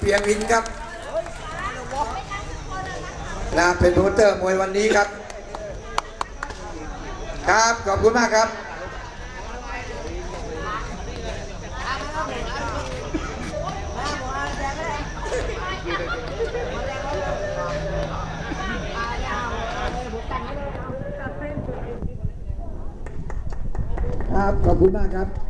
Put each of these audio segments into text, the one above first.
เปียวินครับนะเป็นโปรโมเตอร์มวยวันนี้ครับ ครับขอบคุณมากครับครับขอบคุณมากครับ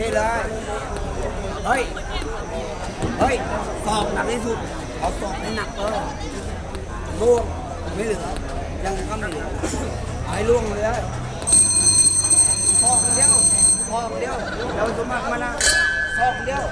ที่เลย เฮ้ย เฮ้ยสอบหนักที่สุด เอาสอบให้หนักเออล่วงไม่เหลือ ยังก็ไม่เหลือหายล่วงเลยสอบเดียวสอบเดียวเราสมมากมานะสอบเดียว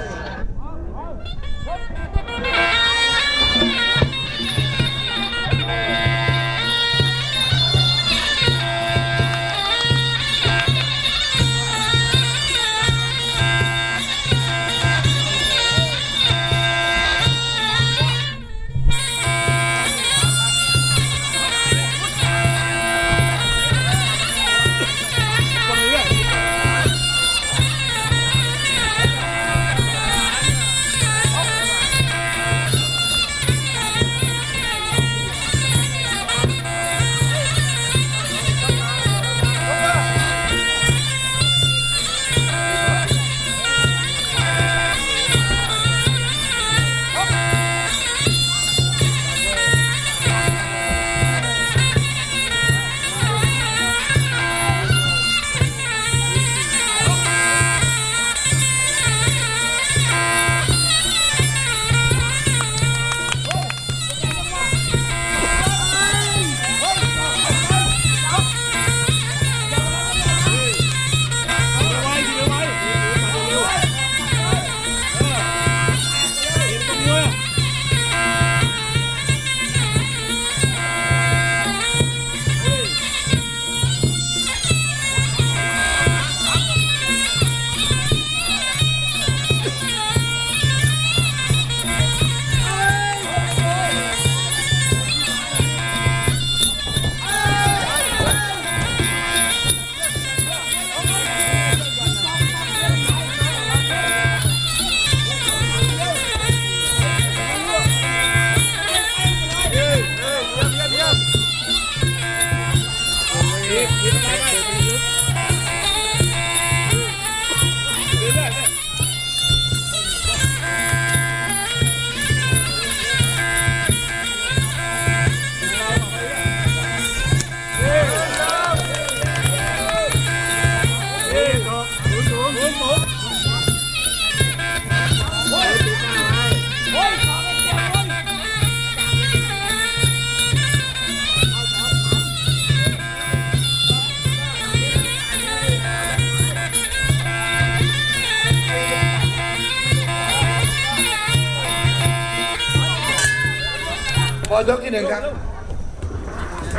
ยกที่หนึ่งครับ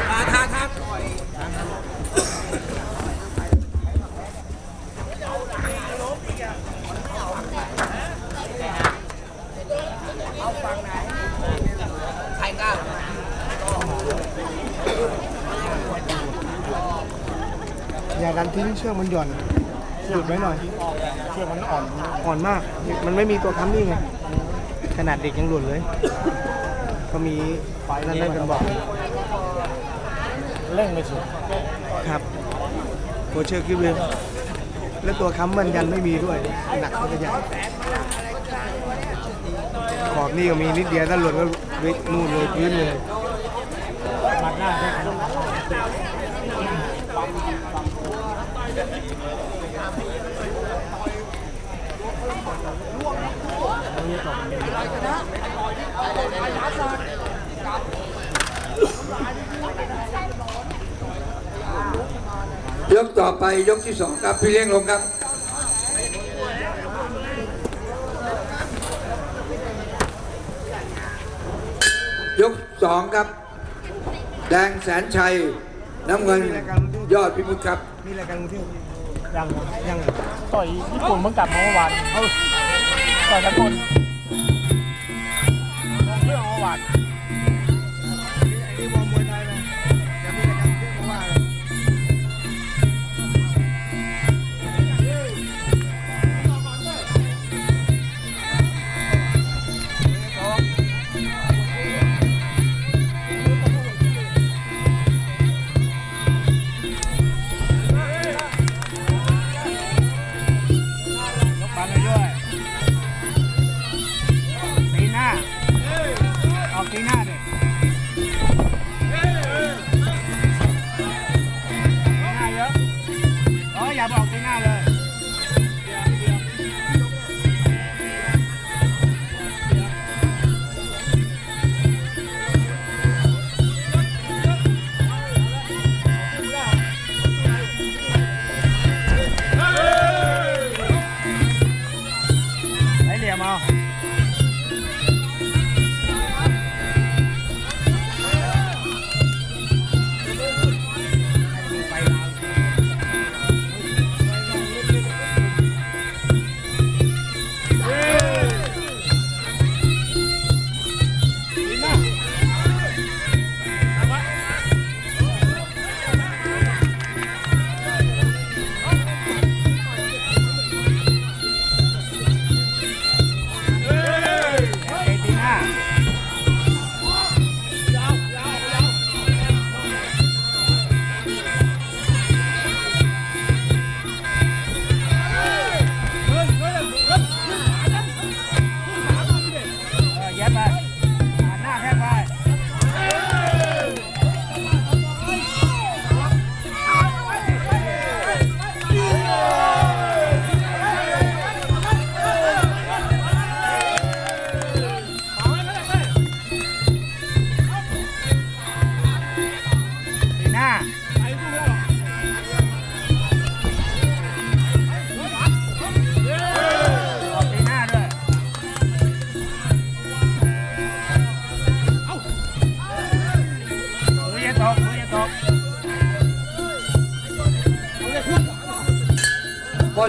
ทาทาท่าใครก้าอย่าดันทิ้งเชือกมันหย่อนหยุดไว้หน่อย เชือกมันอ่อน อ่อนมาก มันไม่มีตัวค้ำนี่ไง ขนาดเด็กยังหลุดเลย ก็มีนั่นได้เป็นบอกเร่งไม่สุดครับตัวเชือกขึ้นเลยแล้วตัวค้ำมันยันไม่มีด้วย หนักมันจะใหญ่ขอบนี่ก็มีนิดเดียวถ้าหลุดก็วินู่นเลยพื้นเลยมัดหน้าใช่ ยกต่อไปยกที่สองครับ พี่เลี้ยงลงครับยกสองครับ แดงแสนชัย น้ำเงินยอดพิมุตครับมีรายการกรุงเทพยังยังต่อยญี่ปุ่นเพิ่งกลับมาเมื่อวานต่อยตะกนล ง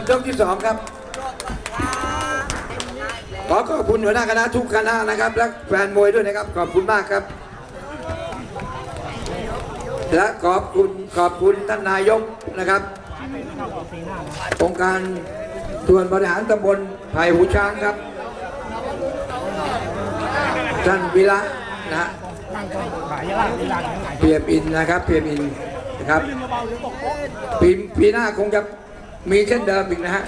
บอลยกที่สองครับ ขอขอบคุณหัวหน้าคณะทุกคณะนะครับ และแฟนมวยด้วยนะครับ ขอบคุณมากครับ และขอบคุณขอบคุณท่านนายกนะครับ องค์การส่วนบริหารตำบลไผ่หูช้างครับ ท่านวิระนะเพียมอินนะครับเพียมอินนะครับปีปีหน้าคงจะ มีเช่นเดิมอีกนะฮะ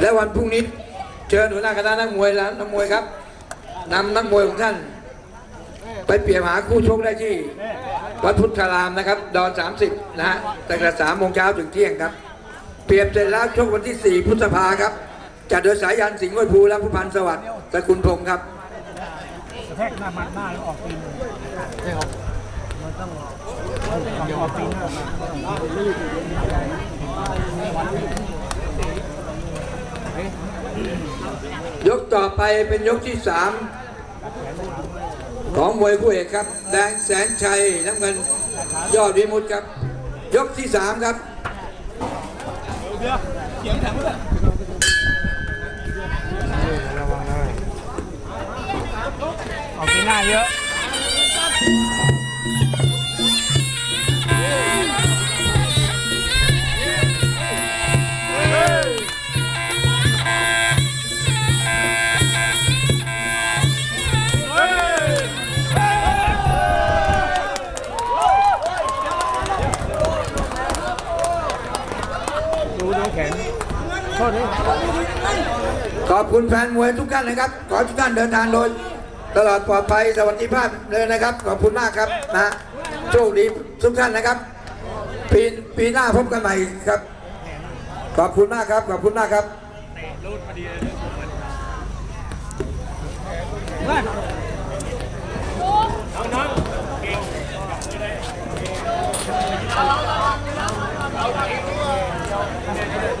และวันพรุ่งนี้เชิญหัวหน้าคณะนักมวยและนักมวยครับนำนักมวยของท่าน ไปเปลี่ยนหาคู่ชกได้ที่วัดพุทธารามนะครับ ดอน 30 นะฮะตั้งแต่สามโมงเช้าถึงเที่ยงครับ เปรียบเสร็จแล้วชกวันที่ 4 พฤษภาครับ จัดโดยสายยันสิงห์วัภูและผู้พันสวัสดิ์สกุลพงศ์ครับแทกหน้ามัดหน้าแล้วออกตีน ยกต่อไปเป็นยกที่สามของมวยคู่เอกครับ แดงแสนชัยน้ำเงินยอดวิมุตครับ ยกที่สามครับระวังนะออกตีหน้าเยอะ อบคุณแฟนมวยทุกท่านนะครับ ขอทุกท่านเดินทางโดย ตลอดปลอดภัยสวัสดิภาพเลยนะครับ ขอบคุณมากครับนะโชคดีทุกท่านนะครับ ปีปีหน้าพบกันใหม่ครับ ขอบคุณมากครับ ขอบคุณมากครับ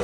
เ